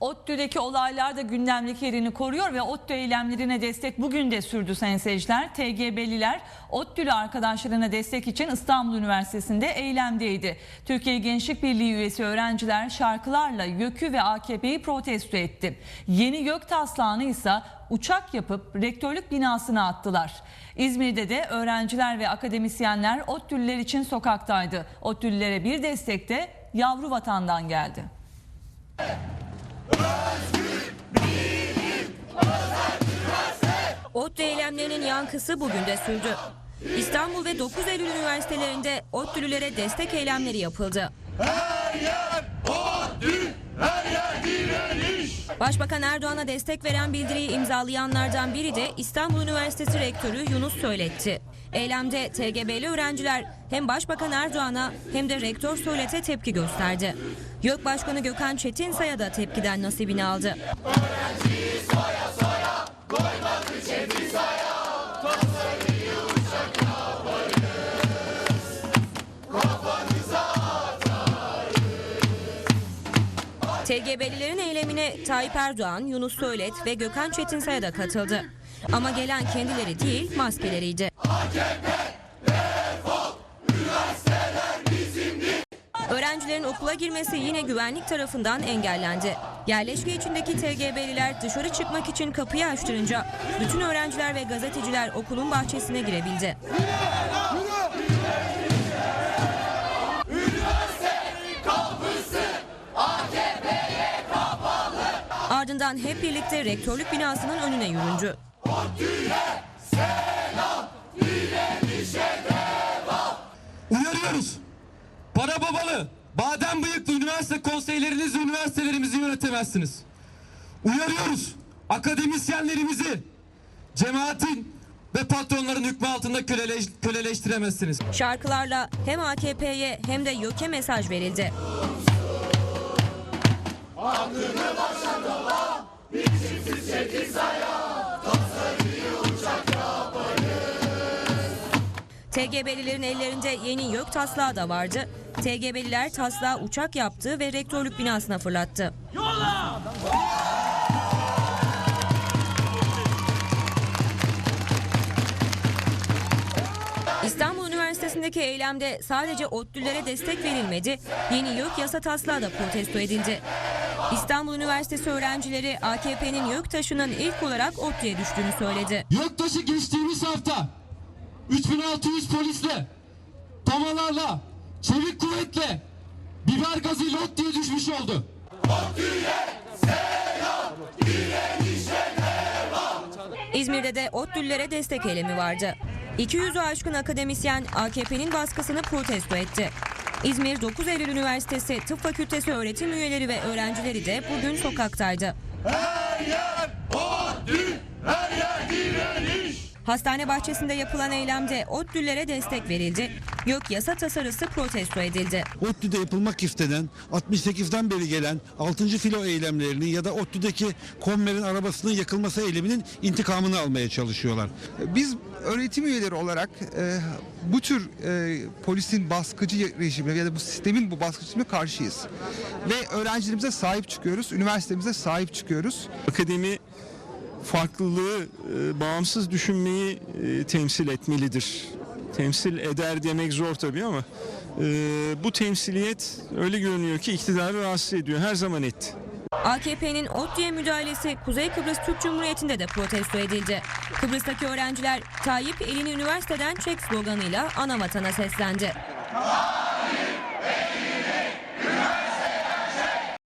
ODTÜ'deki olaylar da gündemdeki yerini koruyor ve ODTÜ eylemlerine destek bugün de sürdü sayın seyirciler. TGB'liler ODTÜ'lü arkadaşlarına destek için İstanbul Üniversitesi'nde eylemdeydi. Türkiye Gençlik Birliği üyesi öğrenciler şarkılarla YÖK'ü ve AKP'yi protesto etti. Yeni YÖK taslağını ise uçak yapıp rektörlük binasına attılar. İzmir'de de öğrenciler ve akademisyenler ODTÜ'lüler için sokaktaydı. ODTÜ'lülere bir destek de yavru vatandan geldi. ODTÜ eylemlerinin yankısı bugün de sürdü. İstanbul ve 9 Eylül üniversitelerinde ODTÜ'lülere destek eylemleri yapıldı. Başbakan Erdoğan'a destek veren bildiriyi imzalayanlardan biri de İstanbul Üniversitesi Rektörü Yunus Söyletti. Eylemde TGB'li öğrenciler hem Başbakan Erdoğan'a hem de Rektör Söylet'e tepki gösterdi. YÖK Başkanı Gökhan Çetinsay'a da tepkiden nasibini aldı. TGB'lilerin eylemine Tayyip Erdoğan, Yunus Söylet ve Gökhan Çetinsay'a da katıldı. Ama gelen kendileri değil maskeleriydi. Öğrencilerin okula girmesi yine güvenlik tarafından engellendi. Yerleşke içindeki TGB'liler dışarı çıkmak için kapıyı açtırınca bütün öğrenciler ve gazeteciler okulun bahçesine girebildi. Ardından hep birlikte rektörlük binasının önüne yüründü. Uyarıyoruz. Para babalı, badem bıyıklı üniversite konseyleriniz ve üniversitelerimizi yönetemezsiniz. Uyarıyoruz. Akademisyenlerimizi cemaatin ve patronların hükmü altında köleleş, köleleştiremezsiniz. Şarkılarla hem AKP'ye hem de YÖK'e mesaj verildi. TGB'lilerin ellerinde yeni YÖK taslağı da vardı. TGB'liler taslağı uçak yaptı ve rektörlük binasına fırlattı. İstanbul Üniversitesi'ndeki eylemde sadece ODTÜ'lere destek verilmedi, yeni YÖK yasa taslağı da protesto edildi. İstanbul Üniversitesi öğrencileri AKP'nin YÖK taşının ilk olarak ODTÜ'ye düştüğünü söyledi. Göktaşı geçtiğimiz hafta 3600 polisle, tamalarla, çevik kuvvetle, biber gazıyla ot diye düşmüş oldu. İzmir'de de ODTÜ'lülere destek eylemi vardı. 200'ü aşkın akademisyen AKP'nin baskısını protesto etti. İzmir 9 Eylül Üniversitesi Tıp Fakültesi öğretim üyeleri ve öğrencileri de bugün sokaktaydı. Hastane bahçesinde yapılan eylemde ODTÜ'lülere destek verildi. YÖK yasa tasarısı protesto edildi. ODTÜ'de yapılmak istenen 68'den beri gelen 6. filo eylemlerini ya da ODTÜ'deki Konmer'in arabasının yakılması eyleminin intikamını almaya çalışıyorlar. Biz öğretim üyeleri olarak e, bu tür e, polisin baskıcı rejimine ya da bu sistemin bu baskıcı rejimine karşıyız. Ve öğrencilerimize sahip çıkıyoruz, üniversitemize sahip çıkıyoruz. Akademi farklılığı, e, bağımsız düşünmeyi e, temsil etmelidir. Temsil eder demek zor tabii ama e, bu temsiliyet öyle görünüyor ki iktidarı rahatsız ediyor. Her zaman etti. AKP'nin ODTÜ'ye müdahalesi Kuzey Kıbrıs Türk Cumhuriyeti'nde de protesto edildi. Kıbrıs'taki öğrenciler Tayyip elini üniversiteden çek sloganıyla ana vatana seslendi.